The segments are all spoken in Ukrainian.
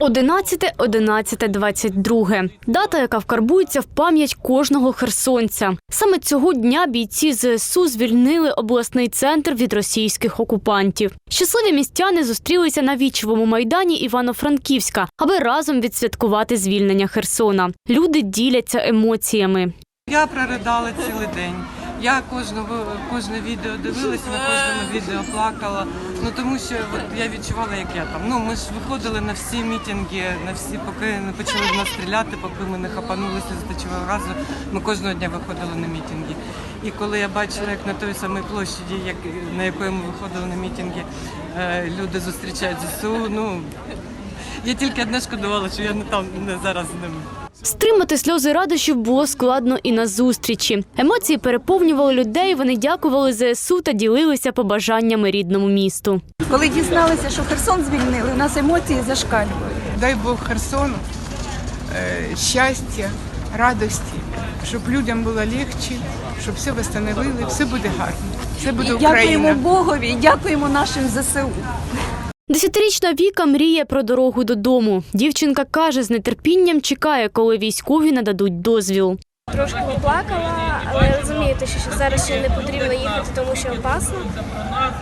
Одинадцяте, одинадцяте, двадцять друге. Дата, яка вкарбується в пам'ять кожного херсонця. Саме цього дня бійці ЗСУ звільнили обласний центр від російських окупантів. Щасливі містяни зустрілися на вічовому майдані Івано-Франківська, аби разом відсвяткувати звільнення Херсона. Люди діляться емоціями. Я проридала цілий день. Я кожну, кожне відео дивилася, на кожному відео плакала. Ну тому що от, я відчувала, як я там. Ну ми ж виходили на всі мітинги, на всі, поки не почали в нас стріляти, поки ми не хапанулися з течового газу. Ми кожного дня виходили на мітинги. І коли я бачила, як на той самій площаді, як на якої ми виходили на мітинги, е, люди зустрічають ЗСУ. Ну я тільки одне шкодувала, що я не там не зараз з ними. Стримати сльози радощів було складно і на зустрічі. Емоції переповнювали людей. Вони дякували ЗСУ та ділилися побажаннями рідному місту. Коли дізналися, що Херсон звільнили, у нас емоції зашкалюють. Дай Бог Херсону е, щастя, радості, щоб людям було легче, щоб все встановили, все буде гарно. Все буде І дякуємо Богові, і дякуємо нашим ЗСУ. Десятирічна Віка мріє про дорогу додому. Дівчинка каже, з нетерпінням чекає, коли військові нададуть дозвіл. Трошки поплакала, але розумієте, що зараз ще не потрібно їхати, тому що опасно.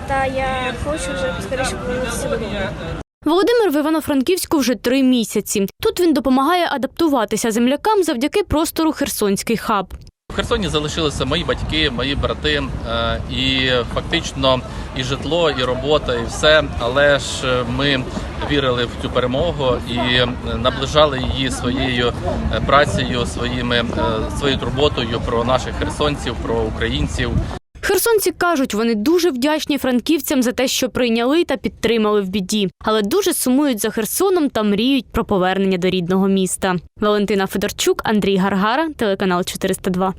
Та я хочу вже скоріше повернутися додому. Володимир в Івано-Франківську вже три місяці. Тут він допомагає адаптуватися землякам завдяки простору Херсонський хаб. Херсоні залишилися мої батьки, мої брати, е, і фактично і житло, і робота, і все. Але ж е, ми вірили в цю перемогу і наближали її своєю е, працею, своїми своєю турботою про наших херсонців, про українців. Херсонці кажуть, вони дуже вдячні франківцям за те, що прийняли та підтримали в біді, але дуже сумують за Херсоном та мріють про повернення до рідного міста. Валентина Федорчук, Андрій Гаргара, телеканал 402.